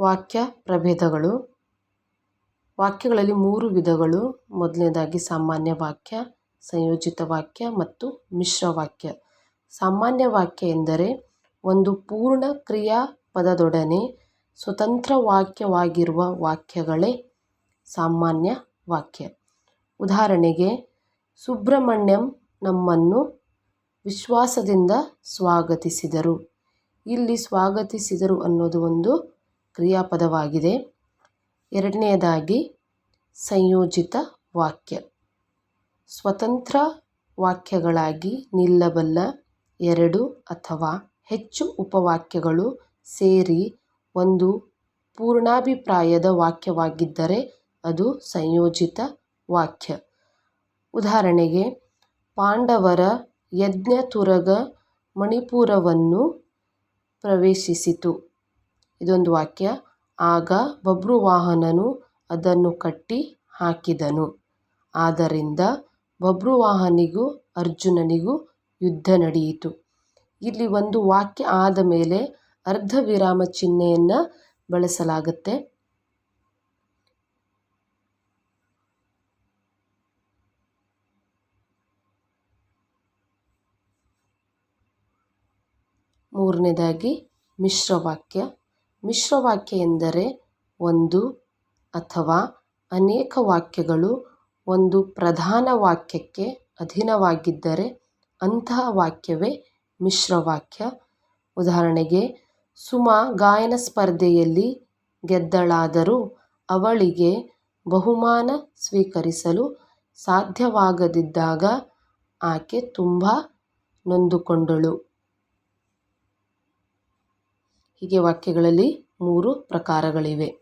ವಾಕ್ಯ ಪ್ರಭೇದಗಳು. ವಾಕ್ಯಗಳಲ್ಲಿ ಮೂರು ವಿಧಗಳು. ಮೊದಲನೇದಾಗಿ ಸಾಮಾನ್ಯ ವಾಕ್ಯ, ಸಂಯೋಜಿತ ವಾಕ್ಯ ಮತ್ತು ಮಿಶ್ರ ವಾಕ್ಯ. ಸಾಮಾನ್ಯ ವಾಕ್ಯ ಎಂದರೆ ಒಂದು ಪೂರ್ಣ ಕ್ರಿಯಾಪದದೊಡನೆ ಸ್ವತಂತ್ರ ವಾಕ್ಯವಾಗಿರುವ ವಾಕ್ಯಗಳೇ ಸಾಮಾನ್ಯ ವಾಕ್ಯ. ಉದಾಹರಣೆಗೆ, ಸುಬ್ರಹ್ಮಣ್ಯಂ ನಮ್ಮನ್ನು ವಿಶ್ವಾಸದಿಂದ ಸ್ವಾಗತಿಸಿದರು. ಇಲ್ಲಿ ಸ್ವಾಗತಿಸಿದರು ಅನ್ನೋದು ಒಂದು ಕ್ರಿಯಾಪದವಾಗಿದೆ. ಎರಡನೆಯದಾಗಿ, ಸಂಯೋಜಿತ ವಾಕ್ಯ. ಸ್ವತಂತ್ರ ವಾಕ್ಯಗಳಾಗಿ ನಿಲ್ಲಬಲ್ಲ ಎರಡು ಅಥವಾ ಹೆಚ್ಚು ಉಪವಾಕ್ಯಗಳು ಸೇರಿ ಒಂದು ಪೂರ್ಣಾಭಿಪ್ರಾಯದ ವಾಕ್ಯವಾಗಿದ್ದರೆ ಅದು ಸಂಯೋಜಿತ ವಾಕ್ಯ. ಉದಾಹರಣೆಗೆ, ಪಾಂಡವರ ಯಜ್ಞತುರಗ ಮಣಿಪುರವನ್ನು ಪ್ರವೇಶಿಸಿತು. ಇದೊಂದು ವಾಕ್ಯ. ಆಗ ಬಬ್ರುವಾಹನನು ಅದನ್ನು ಕಟ್ಟಿ ಹಾಕಿದನು. ಆದ್ದರಿಂದ ಬಭ್ರುವಾಹನಿಗೂ ಅರ್ಜುನನಿಗೂ ಯುದ್ಧ ನಡೆಯಿತು. ಇಲ್ಲಿ ಒಂದು ವಾಕ್ಯ ಆದ ಮೇಲೆ ಅರ್ಧ ವಿರಾಮ ಚಿಹ್ನೆಯನ್ನು ಬಳಸಲಾಗುತ್ತೆ. ಮೂರನೇದಾಗಿ ಮಿಶ್ರವಾಕ್ಯ ಮಿಶ್ರವಾಕ್ಯ ಎಂದರೆ ಒಂದು ಅಥವಾ ಅನೇಕ ವಾಕ್ಯಗಳು ಒಂದು ಪ್ರಧಾನ ವಾಕ್ಯಕ್ಕೆ ಅಧೀನವಾಗಿದ್ದರೆ ಅಂತಹ ವಾಕ್ಯವೇ ಮಿಶ್ರವಾಕ್ಯ. ಉದಾಹರಣೆಗೆ, ಸುಮಾ ಗಾಯನ ಸ್ಪರ್ಧೆಯಲ್ಲಿ ಗೆದ್ದಳಾದರೂ ಅವಳಿಗೆ ಬಹುಮಾನ ಸ್ವೀಕರಿಸಲು ಸಾಧ್ಯವಾಗದಿದ್ದಾಗ ಆಕೆ ತುಂಬ ನೊಂದುಕೊಂಡಳು. ಹೀಗೆ ವಾಕ್ಯಗಳಲ್ಲಿ ಮೂರು ಪ್ರಕಾರಗಳಿವೆ.